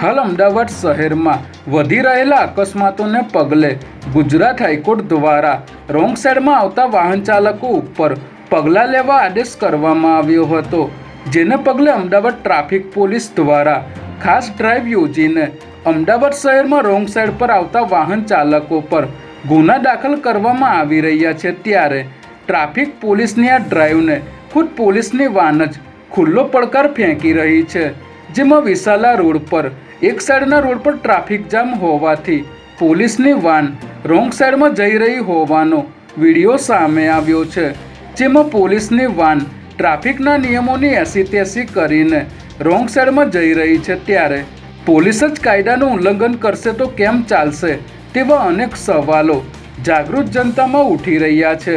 હાલ અમદાવાદ શહેરમાં વધી રહેલા અકસ્માતોને પગલે ગુજરાત હાઈકોર્ટ દ્વારા રોંગ સાઈડમાં આવતા વાહન ચાલકો ઉપર પગલાં લેવા આદેશ કરવામાં આવ્યો હતો, જેને પગલે અમદાવાદ ટ્રાફિક પોલીસ દ્વારા ખાસ ડ્રાઈવ યોજીને અમદાવાદ શહેરમાં રોંગ સાઈડ પર આવતા વાહન ચાલકો પર ગુના દાખલ કરવામાં આવી રહ્યા છે. ત્યારે ટ્રાફિક પોલીસની આ ડ્રાઈવને ખુદ પોલીસની વાન જ ખુલ્લો પડકાર ફેંકી રહી છે. જેમાં વિશાલા રોડ પર, એક સાઈડના રોડ પર ટ્રાફિક જામ હોવાથી પોલીસની વાન રોંગ સાઈડમાં જઈ રહી હોવાનો વીડિયો સામે આવ્યો છે, જેમાં પોલીસની વાન ટ્રાફિકના નિયમોની એસી તેસી કરીને રોંગ સાઈડમાં જઈ રહી છે ત્યારે પોલીસ જ કાયદાનું ઉલ્લંઘન કરશે તો કેમ ચાલશે તેવા અનેક સવાલો જાગૃત જનતામાં ઉઠી રહ્યા છે.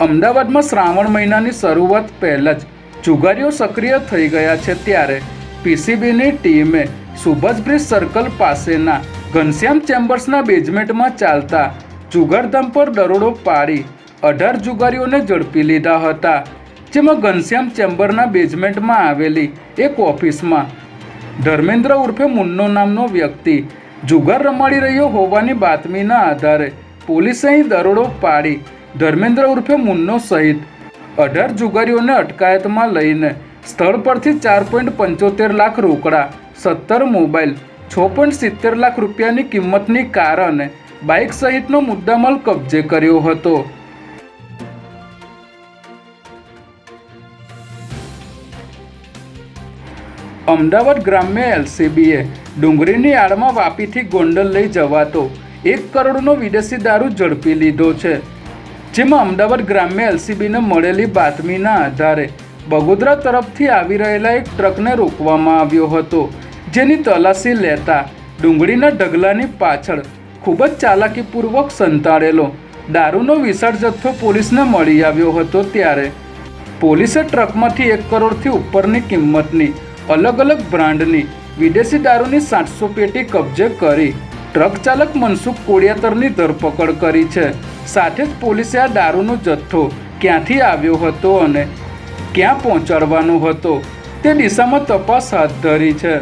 અમદાવાદમાં શ્રાવણ મહિનાની શરૂઆત પહેલાં જ જુગારીઓ સક્રિય થઈ ગયા છે ત્યારે પીસીબીની ટીમે સુભાષબ્રિજ સર્કલ પાસેના ઘનશ્યામ ચેમ્બર્સના બેઝમેન્ટમાં ચાલતા જુગારધામ પર દરોડો પાડી અઢાર જુગારીઓને ઝડપી લીધા હતા, જેમાં ઘનશ્યામ ચેમ્બરના બેઝમેન્ટમાં આવેલી એક ઓફિસમાં ધર્મેન્દ્ર ઉર્ફે મુન્નો નામનો વ્યક્તિ જુગાર રમાડી રહ્યો હોવાની બાતમીના આધારે પોલીસે અહીં દરોડો પાડી ધર્મેન્દ્ર ઉર્ફે મુન્નો સહિત અઢાર જુગારીઓને અટકાયતમાં લઈને સ્થળ પરથી ચાર પોઈન્ટ પંચોતેર લાખ રોકડા, સત્તર મોબાઈલ, છ પોઈન્ટ સિત્તેર લાખ રૂપિયાની કિંમતની કાર અને બાઇક સહિતનો મુદ્દામાલ કબજે કર્યો હતો. અમદાવાદ ગ્રામ્ય એલસીબીએ ડુંગળીની આડમાં વાપીથી ગોંડલ લઈ જવાતો એક કરોડનો વિદેશી દારૂ ઝડપી લીધો છે. જેમાં અમદાવાદ ગ્રામ્ય એલસીબીને મળેલી બાતમીના આધારે બગોદરા તરફથી આવી રહેલા એક ટ્રકને રોકવામાં આવ્યો હતો, જેની તલાશી લેતા ડુંગળીના ઢગલાની પાછળ ખૂબ જ ચાલાકીપૂર્વક સંતાડેલો દારૂનો વિશાળ જથ્થો પોલીસને મળી આવ્યો હતો ત્યારે પોલીસે ટ્રકમાંથી એક કરોડથી ઉપરની કિંમતની અલગ અલગ બ્રાન્ડની વિદેશી દારૂની સાતસો પેટી કબજે કરી ટ્રક ચાલક મનસુખ કોડિયાતરની ધરપકડ કરી છે. સાથે જ પોલીસે આ દારૂનો જથ્થો ક્યાંથી આવ્યો હતો અને ક્યાં પહોંચાડવાનો હતો તે દિશામાં તપાસ હાથ ધરી છે